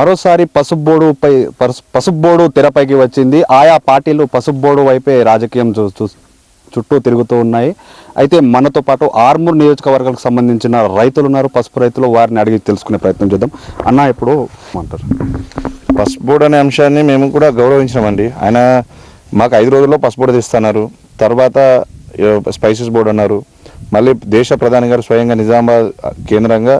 మరోసారి పసుపు బోర్డుపై పసుపు బోర్డు తెరపైకి వచ్చింది. ఆయా పార్టీలు పసుపు బోర్డు వైపే రాజకీయం చూ చుట్టూ తిరుగుతూ ఉన్నాయి. అయితే మనతో పాటు ఆర్మూర్ నియోజకవర్గాలకు సంబంధించిన రైతులు ఉన్నారు. పసుపు రైతులు వారిని అడిగి తెలుసుకునే ప్రయత్నం చేద్దాం. అన్న ఇప్పుడు అంటారు పసుపు బోర్డు అనే అంశాన్ని మేము కూడా గౌరవించినామండి. ఆయన మాకు ఐదు రోజుల్లో పసుపు బోర్డు తర్వాత స్పైసెస్ బోర్డు అన్నారు. మళ్ళీ దేశ ప్రధాని గారు స్వయంగా నిజామాబాద్ కేంద్రంగా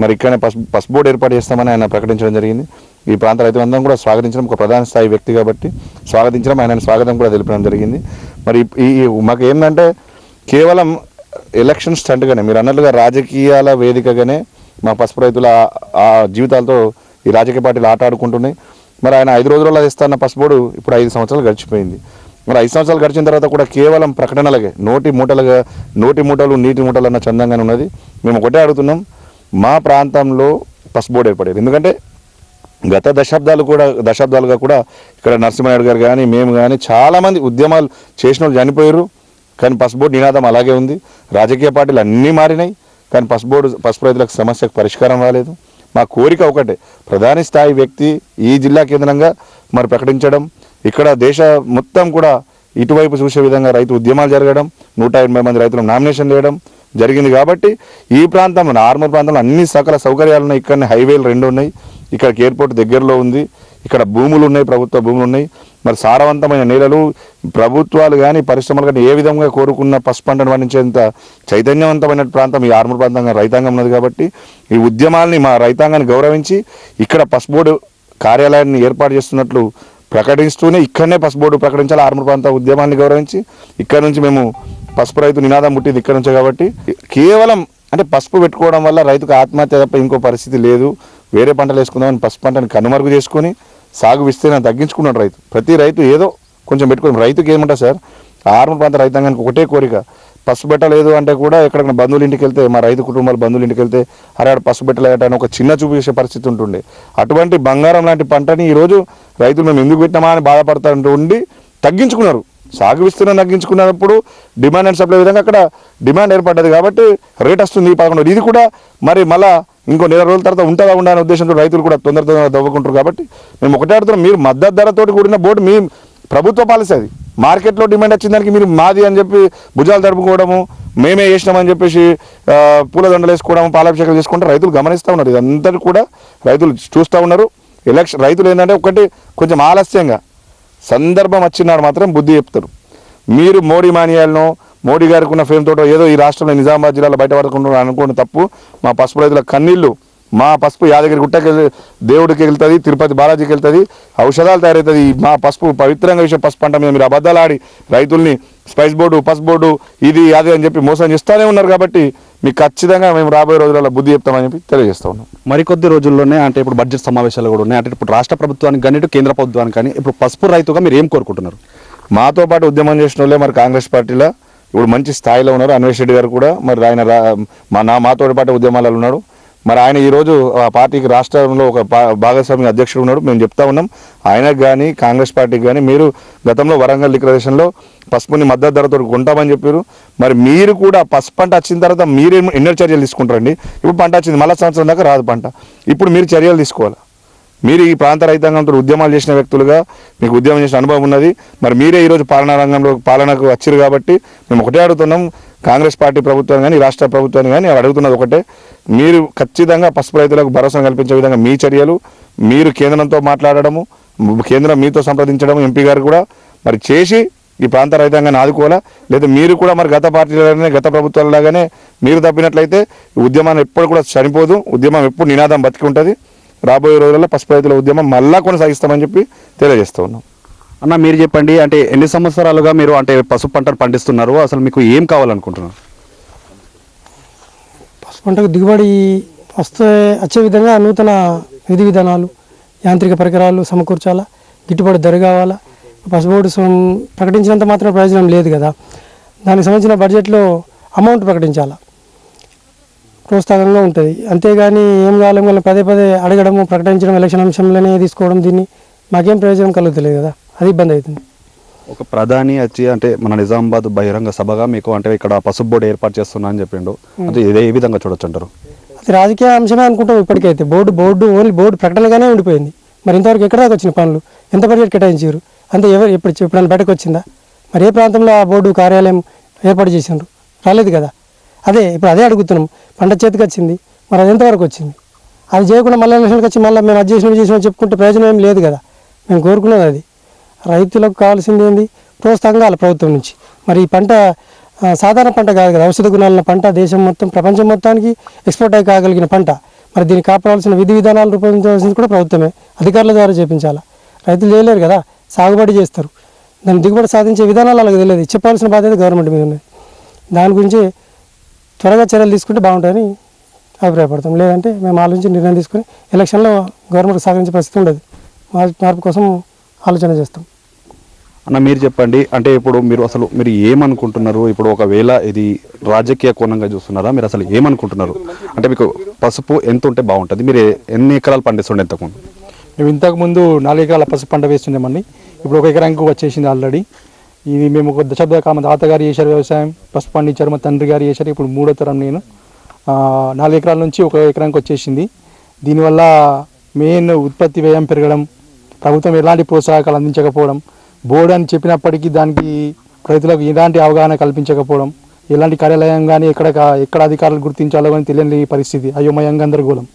మరి ఇక్కడనే పసు పసుపు బోర్డు ఏర్పాటు చేస్తామని ఆయన ప్రకటించడం జరిగింది. ఈ ప్రాంత రైతులందరం కూడా స్వాగతించడం ఒక ప్రధాన స్థాయి వ్యక్తి కాబట్టి స్వాగతించడం ఆయన స్వాగతం కూడా తెలిపడం జరిగింది. మరి ఈ మాకు ఏంటంటే కేవలం ఎలక్షన్ స్టంట్గానే మీరు అన్నట్లుగా రాజకీయాల వేదికగానే మా పసుపు రైతుల ఆ- జీవితాలతో ఈ రాజకీయ పార్టీలు ఆట ఆడుకుంటున్నాయి. మరి ఆయన ఐదు రోజులలో ఇస్తాన్న పసుపోడు ఇప్పుడు ఐదు సంవత్సరాలు గడిచిపోయింది. మరి ఐదు సంవత్సరాలు గడిచిన తర్వాత కూడా కేవలం ప్రకటనలకే నోటి మూటలుగా నోటి మూటలు నీటి మూటలు అన్న చందంగానే ఉన్నది. మేము ఒకటే అడుగుతున్నాం మా ప్రాంతంలో పసుబోర్డు ఏర్పడేది. ఎందుకంటే గత దశాబ్దాలు కూడా దశాబ్దాలుగా కూడా ఇక్కడ నరసింహనాయుడు గారు కానీ మేము కానీ చాలామంది ఉద్యమాలు చేసిన వాళ్ళు చనిపోయారు. కానీ పసుబోర్డు నినాదం అలాగే ఉంది. రాజకీయ పార్టీలు అన్నీ మారినాయి. కానీ పసుబోర్డు పసుపు రైతులకు సమస్యకు పరిష్కారం రాలేదు. మా కోరిక ఒకటే ప్రధాని స్థాయి వ్యక్తి ఈ జిల్లా కేంద్రంగా మరి ప్రకటించడం. ఇక్కడ దేశ మొత్తం కూడా ఇటువైపు చూసే విధంగా రైతు ఉద్యమాలు జరగడం. నూట ఎనభై మంది రైతులు నామినేషన్ చేయడం జరిగింది కాబట్టి ఈ ప్రాంతంలో ఆర్మూర్ ప్రాంతంలో అన్ని సకల సౌకర్యాలు ఉన్నాయి. ఇక్కడ హైవేలు రెండు ఉన్నాయి. ఇక్కడ ఎయిర్పోర్ట్ దగ్గరలో ఉంది. ఇక్కడ భూములు ఉన్నాయి ప్రభుత్వ భూములు ఉన్నాయి. మరి సారవంతమైన నేలలు ప్రభుత్వాలు కానీ పరిశ్రమలు కానీ ఏ విధంగా కోరుకున్న పసు పంటను పండించేంత చైతన్యవంతమైన ప్రాంతం ఈ ఆర్మూర్ ప్రాంతంగా రైతాంగం ఉన్నది కాబట్టి ఈ ఉద్యమాల్ని మా రైతాంగాన్ని గౌరవించి ఇక్కడ పసు బోర్డు కార్యాలయాన్ని ఏర్పాటు చేస్తున్నట్లు ప్రకటిస్తూనే ఇక్కడనే పసు బోర్డు ప్రకటించాలి. ఆర్మూర్ ప్రాంత ఉద్యమాన్ని గౌరవించి ఇక్కడ నుంచి మేము పసుపు రైతు నినాదం ముట్టింది ఇక్కడ నుంచే కాబట్టి కేవలం అంటే పసుపు పెట్టుకోవడం వల్ల రైతుకు ఆత్మహత్య తప్ప ఇంకో పరిస్థితి లేదు. వేరే పంటలు వేసుకుందామని పసుపు పంటను కనుమరుగు చేసుకొని సాగు విస్తీర్ణం తగ్గించుకున్నాడు రైతు. ప్రతి రైతు ఏదో కొంచెం పెట్టుకుని రైతుకి ఏమంటారు సార్? ఆర్మూర్ ప్రాంత రైతాంగానికి ఒకటే కోరిక. పసుపు పెట్టలేదు అంటే కూడా ఎక్కడికైనా బంధువుల ఇంటికి వెళ్తే మా రైతు కుటుంబాలు బంధువుల ఇంటికి వెళ్తే అరే ఆడ పసుపు పెట్టలేట అని ఒక చిన్న చూపించే పరిస్థితి ఉంటుండే. అటువంటి బంగారం లాంటి పంటని ఈరోజు రైతులు మేము ఎందుకు పెట్టినామా అని బాధపడతా ఉండి తగ్గించుకున్నారు. సాగు విస్తీర్ణం తగ్గించుకున్నప్పుడు డిమాండ్ అండ్ సప్లై విధంగా అక్కడ డిమాండ్ ఏర్పడ్డది కాబట్టి రేట్ వస్తుంది పదకొండు. ఇది కూడా మరి మళ్ళా ఇంకో నెల రోజుల తర్వాత ఉంటుందా ఉండాలనే ఉద్దేశంతో రైతులు కూడా తొందర తొందరగా దవ్వుకుంటారు కాబట్టి మేము ఒకటే అడుగుతున్నాం. మీరు మద్దతు ధరతోటి కూడిన బోర్డు మీ ప్రభుత్వ పాలసీ అది. మార్కెట్లో డిమాండ్ వచ్చిన దానికి మీరు మాది అని చెప్పి భుజాలు తడుపుకోవడము మేమే వేసినామని చెప్పేసి ఆ, పూలదండలు వేసుకోవడం పాలాభిషేకాలు చేసుకుంటే రైతులు గమనిస్తూ ఉన్నారు. ఇదంతా కూడా రైతులు చూస్తూ ఉన్నారు. ఎలక్షన్ రైతులు ఏంటంటే ఒకటి కొంచెం ఆలస్యంగా సందర్భం వచ్చినాడు మాత్రం బుద్ధి చెప్తారు మీరు మోడీ మానియాలను మోడీ గారికి ఉన్న ఫేమ్ తోటో ఏదో ఈ రాష్ట్రంలో నిజామాబాద్ జిల్లాలో బయటపడుకుంటున్నారు అనుకోండి తప్పు. మా పసుపు రైతుల కన్నీళ్ళు మా పసుపు యాదగిరి గుట్టకి దేవుడికి వెళ్తుంది తిరుపతి బాలాజీకి వెళ్తుంది ఔషధాలు తయారవుతుంది మా పసుపు పవిత్రంగా విషయం పసుపు పంట మీద మీరు అబద్ధాలు ఆడి రైతుల్ని స్పైస్ బోర్డు పసుపు బోర్డు ఇది అది అని చెప్పి మోసం చేస్తూనే ఉన్నారు కాబట్టి మీకు ఖచ్చితంగా మేము రాబోయే రోజులలో బుద్ధి చెప్తామని చెప్పి తెలియజేస్తా ఉన్నాం. మరికొద్ది రోజుల్లోనే అంటే ఇప్పుడు బడ్జెట్ సమావేశాలు కూడా ఉన్నాయి. అంటే ఇప్పుడు రాష్ట్ర ప్రభుత్వానికి కానీ ఇటు కేంద్ర ప్రభుత్వానికి కానీ ఇప్పుడు పసుపు రైతుగా మీరు ఏం కోరుకుంటున్నారు? మాతో పాటు ఉద్యమం చేసిన వాళ్ళే మరి కాంగ్రెస్ పార్టీలో ఇప్పుడు మంచి స్థాయిలో ఉన్నారు. అన్వేష్ రెడ్డి గారు కూడా మరి ఆయన మా నా మాతో పాటు ఉద్యమాలలో ఉన్నాడు మరి ఆయన ఈరోజు ఆ పార్టీకి రాష్ట్రంలో ఒక భాగస్వామి అధ్యక్షుడు ఉన్నాడు. మేము చెప్తా ఉన్నాం ఆయనకు కానీ కాంగ్రెస్ పార్టీకి కానీ మీరు గతంలో వరంగల్ డిక్లరేషన్లో పసుపుని మద్దతు ధరతో కొంటామని చెప్పారు. మరి మీరు కూడా పసుపు పంట వచ్చిన తర్వాత మీరు ఎన్నో చర్యలు తీసుకుంటారండి. ఇప్పుడు పంట వచ్చింది మళ్ళా సంవత్సరం దాకా రాదు పంట. ఇప్పుడు మీరు చర్యలు తీసుకోవాలి? మీరు ఈ ప్రాంత రైతాంగంతో ఉద్యమాలు చేసిన వ్యక్తులుగా మీకు ఉద్యమం చేసిన అనుభవం ఉన్నది. మరి మీరే ఈరోజు పాలనా రంగంలో పాలనకు వచ్చారు కాబట్టి మేము ఒకటే అడుగుతున్నాం. కాంగ్రెస్ పార్టీ ప్రభుత్వం కానీ రాష్ట్ర ప్రభుత్వాన్ని కానీ అడుగుతున్నది ఒకటే. మీరు ఖచ్చితంగా పసుపు రైతులకు భరోసా కల్పించే విధంగా మీ చర్యలు మీరు కేంద్రంతో మాట్లాడడము కేంద్రం మీతో సంప్రదించడం ఎంపీ గారు కూడా మరి చేసి ఈ ప్రాంత రైతాంగాన్ని ఆదుకోవాలా? లేదా మీరు కూడా మరి గత పార్టీలనే గత ప్రభుత్వాలలాగానే మీరు తప్పినట్లయితే ఉద్యమాన్ని ఎప్పుడు కూడా చనిపోదు. ఉద్యమం ఎప్పుడు నినాదం బతికి ఉంటుంది. రాబోయే రోజుల్లో పసుపు రైతుల ఉద్యమం మళ్ళా కొనసాగిస్తామని చెప్పి తెలియజేస్తూ ఉన్నాం. అన్న మీరు చెప్పండి అంటే ఎన్ని సంవత్సరాలుగా మీరు అంటే పసుపు పంటను పండిస్తున్నారు? అసలు మీకు ఏం కావాలనుకుంటున్నారు? పసుపు పంటకు దిగుబడి వస్తే వచ్చే విధంగా నూతన విధి విధానాలు యాంత్రిక పరికరాలు సమకూర్చాలా? గిట్టుబాటు ధర కావాలా? పసుబోర్డు ప్రకటించినంత మాత్రం ప్రయోజనం లేదు కదా. దానికి సంబంధించిన బడ్జెట్లో అమౌంట్ ప్రకటించాలా? ప్రోత్సాహంగా ఉంటుంది. అంతేగాని ఏం కావాలి వాళ్ళని పదే పదే అడగడము ప్రకటించడం ఎలక్షన్ అంశంలోనే తీసుకోవడం దీన్ని మాకేం ప్రయోజనం కలుగుతలేదు కదా. అది ఇబ్బంది అవుతుంది. ఒక ప్రధాని వచ్చి అంటే మన నిజామాబాద్ బహిరంగ సభగా మీకు అంటే ఇక్కడ పసుపు బోర్డు ఏర్పాటు చేస్తున్నా అని చెప్పిండు. అంటే ఇదే ఏ విధంగా చూడొచ్చు అంటారు? అది రాజకీయ అంశమే అనుకుంటాం ఇప్పటికైతే బోర్డు బోర్డు ఓన్లీ బోర్డు ప్రకటనగానే ఉండిపోయింది. మరి ఇంతవరకు ఎక్కడ దాకా వచ్చిన పనులు? ఎంత బడ్జెట్ కేటాయించారు? అంతే ఎవరు ఎప్పుడు ఎప్పుడైనా బయటకు వచ్చిందా? మరి ఏ ప్రాంతంలో ఆ బోర్డు కార్యాలయం ఏర్పాటు చేసిండ్రు? రాలేదు కదా. అదే ఇప్పుడు అదే అడుగుతున్నాం. పంట చేతికి వచ్చింది. మరి అది ఎంతవరకు వచ్చింది? అది చేయకుండా మళ్ళీ ఎలక్షన్కి వచ్చి మళ్ళీ మేము అది చేసినట్టు చేసినట్టు చెప్పుకుంటే ప్రయోజనం ఏం లేదు కదా. మేము కోరుకునేది అది. రైతులకు కావాల్సింది ఏంది? ప్రోత్సాహం ప్రభుత్వం నుంచి. మరి ఈ పంట సాధారణ పంట కాదు కదా ఔషధ గుణాలను పంట దేశం మొత్తం ప్రపంచం మొత్తానికి ఎక్స్పోర్ట్ అయి కాగలిగిన పంట. మరి దీన్ని కాపాడాల్సిన విధి విధానాలు రూపొందించాల్సింది కూడా ప్రభుత్వమే. అధికారుల ద్వారా చేపించాలా? రైతులు చేయలేరు కదా సాగుబడి చేస్తారు. దాన్ని దిగుబడి సాధించే విధానాలు అలాగే తెలియదు. చెప్పాల్సిన బాధ్యత గవర్నమెంట్ మీద ఉన్నది. దాని గురించి త్వరగా చర్యలు తీసుకుంటే బాగుంటుందని అభిప్రాయపడతాం. లేదంటే మేము ఆలోచించి నిర్ణయం తీసుకొని ఎలక్షన్లో గవర్నమెంట్ సహకరించే పరిస్థితి ఉండదు. మార్పు కోసం ఆలోచన చేస్తాం. అన్న మీరు చెప్పండి. అంటే ఇప్పుడు మీరు అసలు మీరు ఏమనుకుంటున్నారు? ఇప్పుడు ఒకవేళ ఇది రాజకీయ కోణంగా చూస్తున్నారా? మీరు అసలు ఏమనుకుంటున్నారు? అంటే మీకు పసుపు ఎంత ఉంటే బాగుంటుంది? మీరు ఎన్ని ఎకరాలు పండిస్తుండే ఎంతకు మేము ఇంతకు ముందు నాలుగు ఎకరాల పసుపు పంట వేస్తుండేమండి ఇప్పుడు ఒక ఎకరానికి వచ్చేసింది ఆల్రెడీ. ఇది మేము ఒక దశాబ్ద కాలం తాతగారు చేశారు వ్యవసాయం. పసుపు పండించారు మా తండ్రి గారు చేశారు. ఇప్పుడు మూడో తరం నేను. నాలుగు ఎకరాల నుంచి ఒక ఎకరానికి వచ్చేసింది. దీనివల్ల మెయిన్ ఉత్పత్తి వ్యయం పెరగడం ప్రభుత్వం ఎలాంటి ప్రోత్సాహకాలు అందించకపోవడం బోర్డు అని చెప్పినప్పటికీ దానికి రైతులకు ఎలాంటి అవగాహన కల్పించకపోవడం ఎలాంటి కార్యాలయం కానీ ఎక్కడ ఎక్కడ అధికారులు గుర్తించాలో కానీ తెలియని పరిస్థితి అయోమయం గందరగోళం.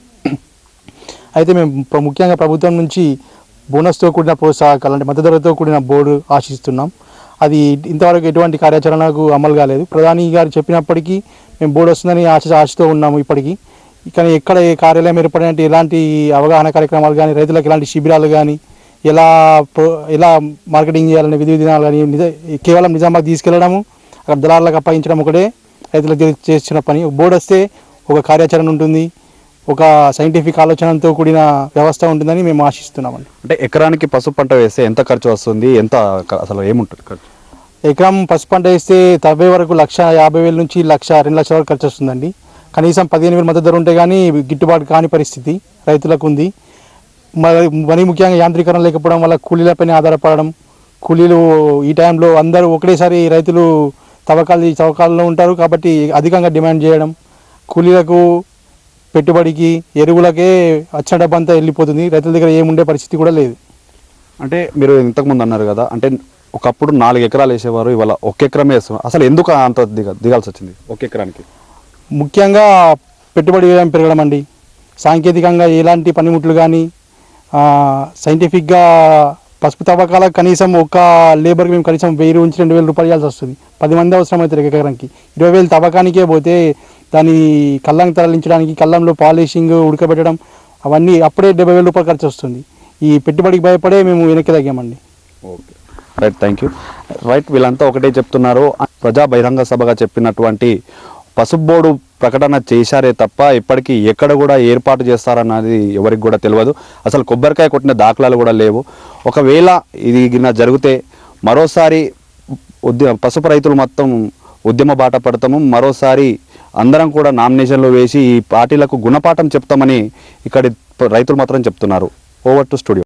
అయితే మేము ముఖ్యంగా ప్రభుత్వం నుంచి బోనస్తో కూడిన ప్రోత్సాహకాలు అంటే మద్దతు ధరతో కూడిన బోర్డు ఆశిస్తున్నాం. అది ఇంతవరకు ఎటువంటి కార్యాచరణకు అమలు కాలేదు. ప్రధాని గారు చెప్పినప్పటికీ మేము బోర్డు వస్తుందని ఆశ ఆశతో ఉన్నాము ఇప్పటికీ. కానీ ఎక్కడ ఏ కార్యాలయం ఏర్పడినట్టు ఎలాంటి అవగాహన కార్యక్రమాలు కానీ రైతులకు ఎలాంటి శిబిరాలు కానీ ఎలా ఎలా మార్కెటింగ్ చేయాలనే విధి విధానాలు కానీ నిజ కేవలం నిజామాబాద్ తీసుకెళ్ళడము అక్కడ దళాలకు అప్పగించడం ఒకటే రైతులకు తెలి- చేసిన పని. బోర్డు వస్తే ఒక కార్యాచరణ ఉంటుంది ఒక సైంటిఫిక్ ఆలోచనతో కూడిన వ్యవస్థ ఉంటుందని మేము ఆశిస్తున్నామండి. అంటే ఎకరానికి పసుపు పంట వేస్తే ఎంత ఖర్చు వస్తుంది ఎంత అసలు ఏముంటుంది ఖర్చు? ఎకరం పసుపు పంట వేస్తే తవ్వే వరకు లక్ష యాభై వేల నుంచి లక్ష రెండు లక్షల వరకు ఖర్చు వస్తుందండి. కనీసం పదిహేను వేల మద్దతు ధర ఉంటే కానీ గిట్టుబాటు కాని పరిస్థితి రైతులకు ఉంది. మరి ముఖ్యంగా యాంత్రీకరణ లేకపోవడం వల్ల కూలీలపైన ఆధారపడడం కూలీలు ఈ టైంలో అందరూ ఒకటేసారి రైతులు తవ్వకాలు తవ్వకాల్లో ఉంటారు కాబట్టి అధికంగా డిమాండ్ చేయడం కూలీలకు పెట్టుబడికి ఎరువులకే వచ్చిన డబ్బంతా వెళ్ళిపోతుంది. రైతుల దగ్గర ఏముండే పరిస్థితి కూడా లేదు. అంటే మీరు ఇంతకుముందు అన్నారు కదా అంటే ఒకప్పుడు నాలుగు ఎకరాలు వేసేవారు ఇవాళ ఒక ఎకరమే వేస్తున్నారు. అసలు ఎందుకు అంత దిగ దిగాల్సి వచ్చింది ఒక ఎకరానికి? ముఖ్యంగా పెట్టుబడి వ్యయం పెరగడం అండి. సాంకేతికంగా ఎలాంటి పనిముట్లు కానీ సైంటిఫిక్గా పసుపు తవ్వకాలకు కనీసం ఒక లేబర్కి మేము కనీసం వెయ్యి నుంచి రెండు వేల రూపాయలు ఇవ్వాల్సి వస్తుంది. పది మంది అవసరం అవుతారు ఎకరానికి. ఇరవై వేలు తవ్వకానికే పోతే దాని కళ్ళం తరలించడానికి కళ్ళంలో పాలిషింగ్ ఉడకబెట్టడం అవన్నీ అప్పుడే డెబ్బై వేల రూపాయలు ఖర్చు వస్తుంది. ఈ పెట్టుబడికి భయపడే మేము వెనక్కి తగ్గామండి. Okay. Right thank you right వీళ్ళంతా ఒకటే చెప్తున్నారు. ప్రజా బహిరంగ సభగా చెప్పినటువంటి పసుపు బోర్డు ప్రకటన చేశారే తప్ప ఇప్పటికీ ఎక్కడ కూడా ఏర్పాటు చేస్తారన్నది ఎవరికి కూడా తెలియదు. అసలు కొబ్బరికాయ కొట్టిన దాఖలాలు కూడా లేవు. ఒకవేళ ఇది గిన్న జరిగితే మరోసారి ఉద్య పసుపు రైతులు మొత్తం ఉద్యమ బాట పడతాము. మరోసారి అందరం కూడా నామినేషన్లు వేసి ఈ పార్టీలకు గుణపాఠం చెప్తామని ఇక్కడి రైతులు మాత్రం చెప్తున్నారు. Over to studio.